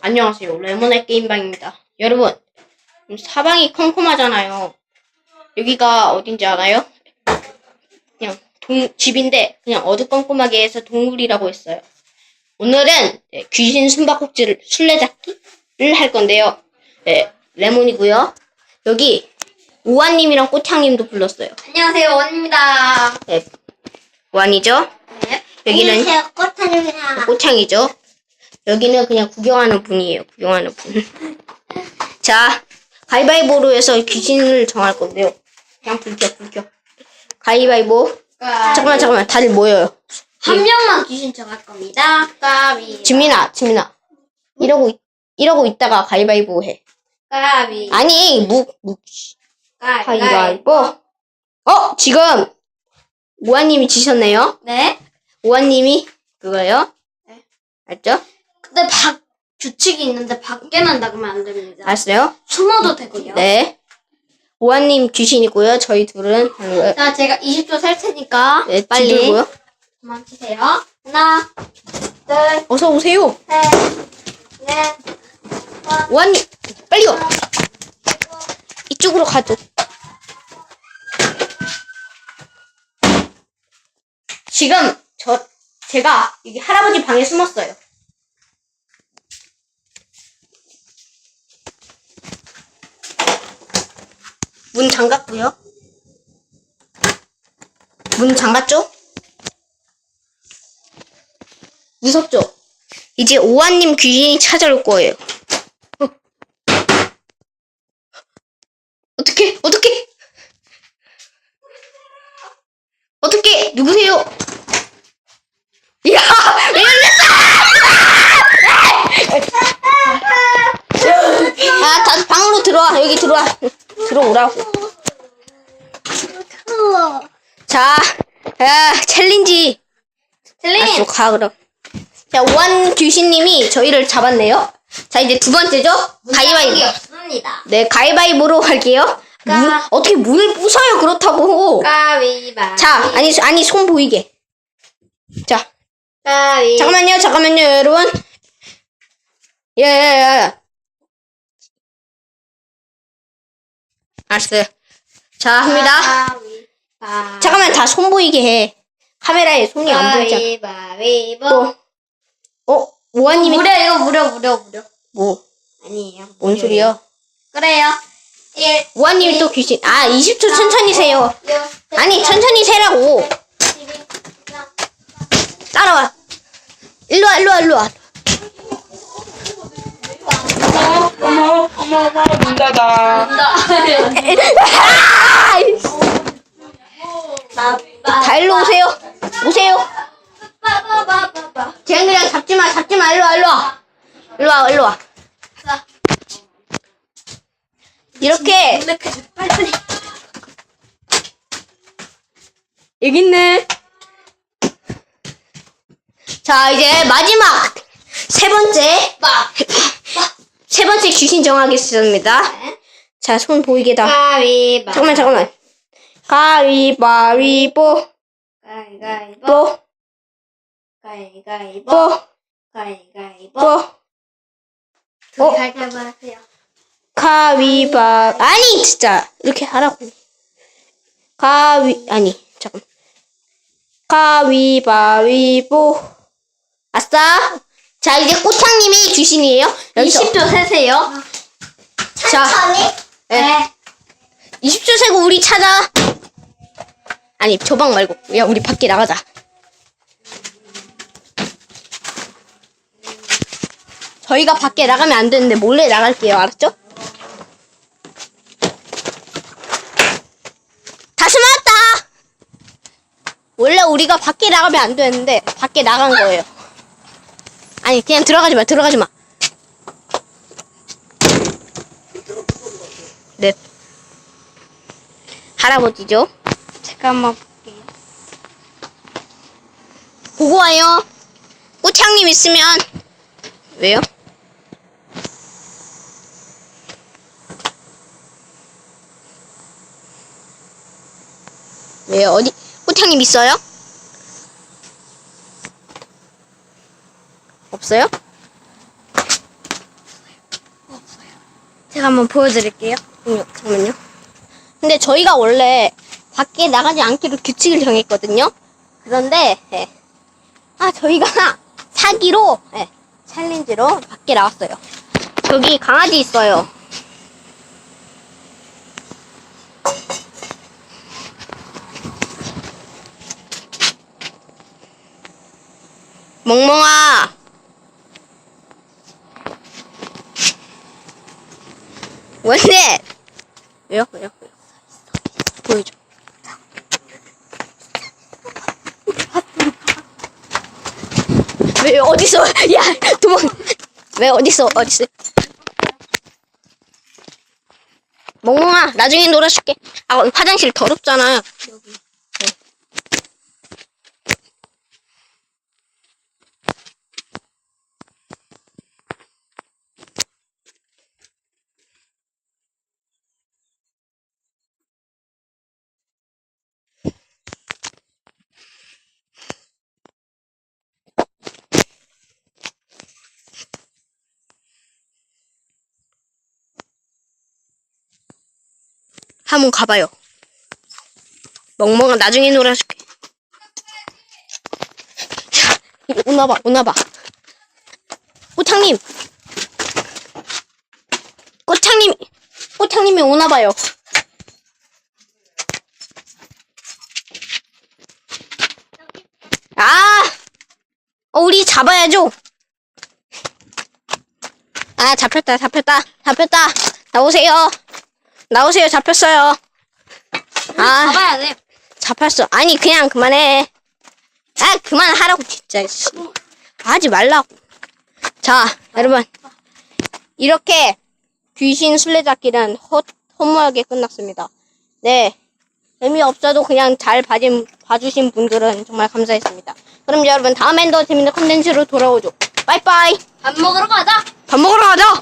안녕하세요. 레몬의 게임방입니다. 여러분, 음, 사방이 컴컴하잖아요. 여기가 어딘지 알아요? 그냥 동, 집인데 그냥 어두컴컴하게 해서 동굴이라고 했어요. 오늘은 네, 귀신 숨바꼭질을 술래잡기를 할 건데요. 네, 레몬이고요. 여기 우아님이랑 꽃향님도 불렀어요. 안녕하세요, 원입니다. 네, 우아이죠 네. 여기는 안녕하세요, 꽃하늘입니다. 꽃향이죠. 여기는 그냥 구경하는 분이에요. 구경하는 분. 자, 가위바위보로 해서 귀신을 정할 건데요. 그냥 불켜, 불켜. 가위바위보. 잠깐만, 잠깐만. 다들 모여요. 한 명만 귀신 정할 겁니다. 까비. 지민아, 지민아. 이러고, 있- 이러고 있다가 가위바위보 해. 까비. 아니, 묵, 묵. 가위바위보. 어, 지금, 우아님이 지셨네요. 네. 우아님이 그거요. 네. 알죠? 근데 밖, 규칙이 있는데 밖에만 나가면 안 됩니다. 알았어요? 숨어도 되고요. 네. 우아님 귀신이고요. 저희 둘은 어, 자, 제가 20초 셀 테니까 네, 빨리 뒤돌고요. 도망치세요. 하나, 둘, 어서 오세요. 셋, 넷, 우아님 빨리요. 이쪽으로 가죠. 지금 저 제가 여기 할아버지 방에 숨었어요. 문 잠갔고요. 문 잠갔죠? 무섭죠? 이제 오아님 귀신이 찾아올 거예요. 어떻게? 어떻게? 어떻게? 누구세요? 야! 왜 열렸어! 아, 다 방으로 들어와. 여기 들어와. 들어오라고. 자, 야, 챌린지. 셀린. 알았어, 가, 그럼. 자, 오한 귀신님이 저희를 잡았네요. 자, 이제 두 번째죠? 가위바위보. 없습니다. 네, 가위바위보로 할게요. 까- 문, 어떻게 문을 부숴요, 그렇다고. 가위바위. 자, 아니, 아니, 손 보이게. 자, 가위. 잠깐만요, 잠깐만요, 여러분. 예, 예, 예. 알았어요. 자, 합니다. 가위 잠깐만, 다 손 보이게 해. 카메라에 손이 안 보이잖아. 가위바위보. 어, 어, 오아님이, 무려 이거 무려 무려 무려. 뭐, 아니에요. 뭔. 소리요? 그래요. 1, 오아님이 또 귀신. 아, 20초 천천히 세요. 아니, 천천히 세라고. 따라와. 일로 와, 일로 와, 일로 와. 어머, 어머, 어머, 문 닫아. 다 일로 오세요. 오세요. 쟤네랑 잡지 마, 잡지 마. 일로 와, 일로 와. 일로 와, 일로 와. 이렇게. 여기 있네. 자, 이제 마지막 세 번째 세 번째 귀신 정하겠습니다. 자, 손 보이게 다. 잠깐만, 잠깐만. 가위바위보, 가위바위보. 보, 가위바위보. 보, 어? 가위바위보. 하세요. 가위바 아니 진짜. 이렇게 하라고. 가위 아니 잠깐 가위바위보. 아싸. 자 이제 꽃향님이 귀신이에요. 여기서. 20초 세세요. 자. 네. 20초 세고 우리 찾아 아니 저방 말고 야 우리 밖에 나가자 저희가 밖에 나가면 안 되는데 몰래 나갈게요 알았죠? 다시 나왔다 원래 우리가 밖에 나가면 안 되는데 밖에 나간 거예요 아니 그냥 들어가지 마 들어가지 마 네. 할아버지죠? 잠깐만 볼게요. 보고 와요. 꽃향님 있으면 왜요? 왜요? 어디 꽃향님 있어요? 없어요? 제가 한번 보여드릴게요. 잠깐만요. 근데 저희가 원래 밖에 나가지 않기로 규칙을 정했거든요. 그런데 예. 아 저희가 사기로 예, 챌린지로 밖에 나왔어요. 저기 강아지 있어요. 멍멍아. 뭔데? 왜요? 왜요? 왜요? 보여줘. 왜 어디서? 야 도망. 왜 어디서? 어디서? 멍멍아, 나중에 놀아줄게. 아 화장실 더럽잖아. 여기. 한번 가봐요. 멍멍아, 나중에 놀아줄게. 자, 오나봐, 오나봐. 꼬창님! 꼬창님! 꼬창님이 오나봐요. 아! 어, 우리 잡아야죠. 아, 잡혔다, 잡혔다, 잡혔다. 나오세요. 나오세요, 잡혔어요. 아, 잡아야 돼. 잡혔어. 아니, 그냥 그만해. 아, 그만하라고, 진짜. 씨. 하지 말라고. 자, 여러분. 이렇게 귀신 술래잡기는 헛, 허무하게 끝났습니다. 네. 재미 없어도 그냥 잘 봐진, 봐주신 분들은 정말 감사했습니다. 그럼 여러분, 다음엔 더 재밌는 컨텐츠로 돌아오죠. 빠이빠이. 밥 먹으러 가자. 밥 먹으러 가자!